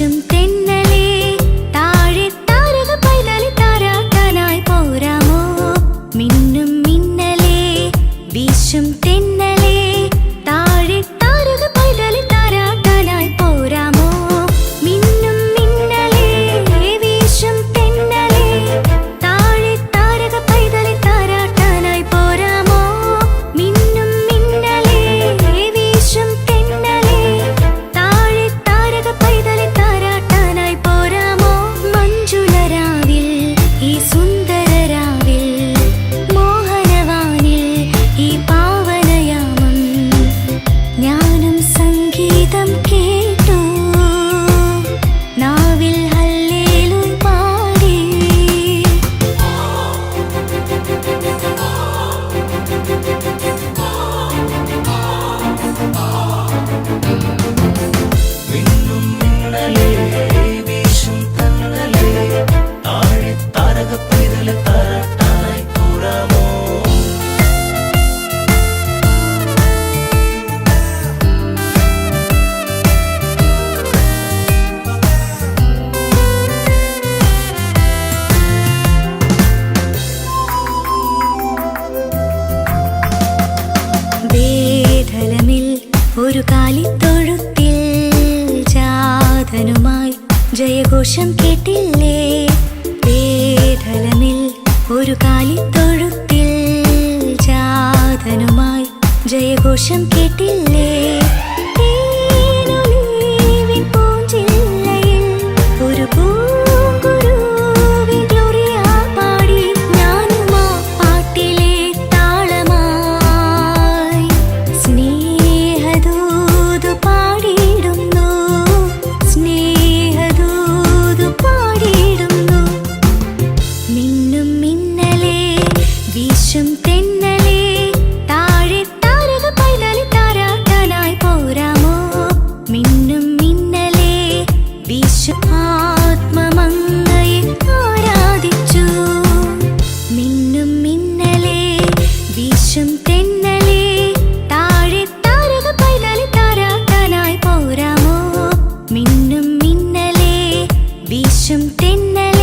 요즘 കാലിത്തൊഴുത്തിൽ ജാതനുമായി ജയഘോഷം കേട്ടില്ലേ? വേദലമിൽ ഒരു കാലിത്തൊഴുത്തിൽ ജാതനുമായി ജയഘോഷം കേട്ടില്ലേ? വീശും തെന്നലേ താഴെ താരക പൈതലി താരാട്ടാനായി പോരാമോ? മിന്നും മിന്നലേ വീശും ആത്മമങ്ങയെ ആരാധിച്ചു. മിന്നും മിന്നലേ വീശും തെന്നലേ താഴെ താരക പൈതലി താരാട്ടാനായി പോരാമോ? മിന്നും മിന്നലേ വീശും തെന്നലേ